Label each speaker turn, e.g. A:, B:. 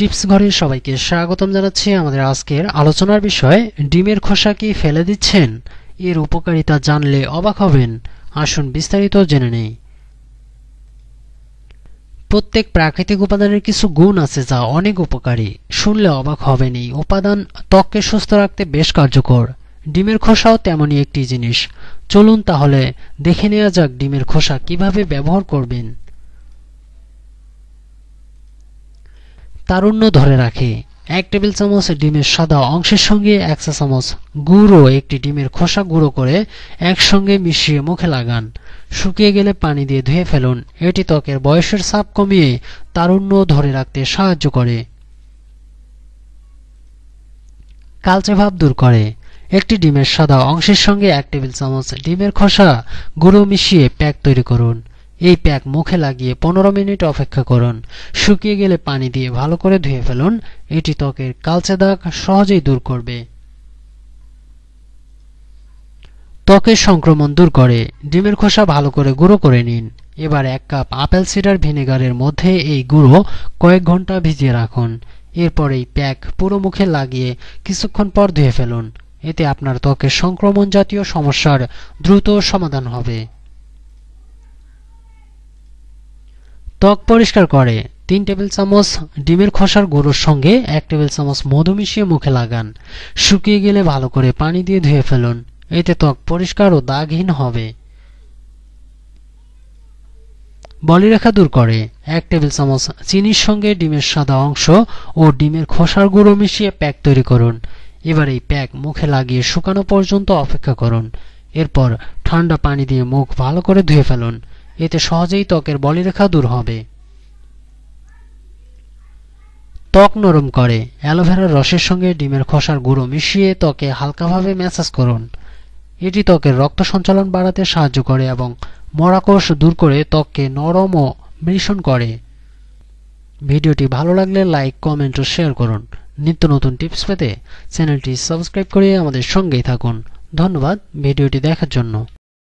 A: Tips ঘরে সবাইকে স্বাগতম জানাচ্ছি আমাদের আজকের আলোচনার বিষয়, ডিমের খোসা কি ফেলে দিচ্ছেন? এর উপকারিতা জানলে অবাক হবেন। আসুন বিস্তারিত জেনে নেই। প্রত্যেক প্রাকৃতিক উপাদানের কিছু গুণ আছে যা অনেক উপকারী। শুনলে অবাক হবেন এই উপাদান ত্বককে সুস্থ রাখতে বেশ কার্যকর। ডিমের খোসাও তেমনই একটি জিনিস। চলুন তাহলে দেখে নেওয়া যাক ডিমের খোসা কীভাবে ব্যবহার করবেন। তারুণ্য ধরে রাখে। এক টেবিল চামচ ডিমের সাদা অংশের সঙ্গে এক চামচ গুঁড়ো একটি ডিমের খোসা গুঁড়ো করে একসঙ্গে মিশিয়ে মুখে লাগান। শুকিয়ে গেলে পানি দিয়ে ধুয়ে ফেলুন। এটি ত্বকের বয়সের চাপ কমিয়ে তারুণ্য ধরে রাখতে সাহায্য করে। কালচে ভাব দূর করে। একটি ডিমের সাদা অংশের সঙ্গে এক টেবিল চামচ ডিমের খোসা গুঁড়ো মিশিয়ে প্যাক তৈরি করুন। এই প্যাক মুখে লাগিয়ে পনেরো মিনিট অপেক্ষা করুন। শুকিয়ে গেলে পানি দিয়ে ভালো করে ধুয়ে ফেলুন। এটি ত্বকের কালচে দাগ সহজেই দূর করবে। ত্বকের সংক্রমণ দূর করে। ডিমের খোসা ভালো করে গুঁড়ো করে নিন। এবার এক কাপ আপেল সিডার ভিনেগারের মধ্যে এই গুঁড়ো কয়েক ঘণ্টা ভিজিয়ে রাখুন। এরপর এই প্যাক পুরো মুখে লাগিয়ে কিছুক্ষণ পর ধুয়ে ফেলুন। এতে আপনার ত্বকের সংক্রমণ জাতীয় সমস্যার দ্রুত সমাধান হবে। ত্বক পরিষ্কার করে। তিন টেবিল চামচ ডিমের খোসার গুঁড়োর সঙ্গে এক টেবিল চামচ মধু মিশিয়ে মুখে লাগান। শুকিয়ে গেলে ভালো করে পানি দিয়ে ধুয়ে ফেলুন। এতে ত্বক পরিষ্কার ও দাগহীন হবে। বলিরেখা দূর করে। এক টেবিল চামচ চিনির সঙ্গে ডিমের সাদা অংশ ও ডিমের খোসার গুঁড়ো মিশিয়ে প্যাক তৈরি করুন। এবার এই প্যাক মুখে লাগিয়ে শুকানো পর্যন্ত অপেক্ষা করুন। এরপর ঠান্ডা পানি দিয়ে মুখ ভালো করে ধুয়ে ফেলুন। এতে সহজেই ত্বকের বলিরেখা দূর হবে। ত্বক নরম করে। অ্যালোভেরার রসের সঙ্গে ডিমের খোসার গুঁড়ো মিশিয়ে ত্বকে হালকাভাবে ম্যাসাজ করুন। এটি ত্বকের রক্ত সঞ্চালন বাড়াতে সাহায্য করে এবং মরাকোষ দূর করে ত্বককে নরম ও মৃষণ করে। ভিডিওটি ভালো লাগলে লাইক, কমেন্ট ও শেয়ার করুন। নিত্য নতুন টিপস পেতে চ্যানেলটি সাবস্ক্রাইব করে আমাদের সঙ্গেই থাকুন। ধন্যবাদ ভিডিওটি দেখার জন্য।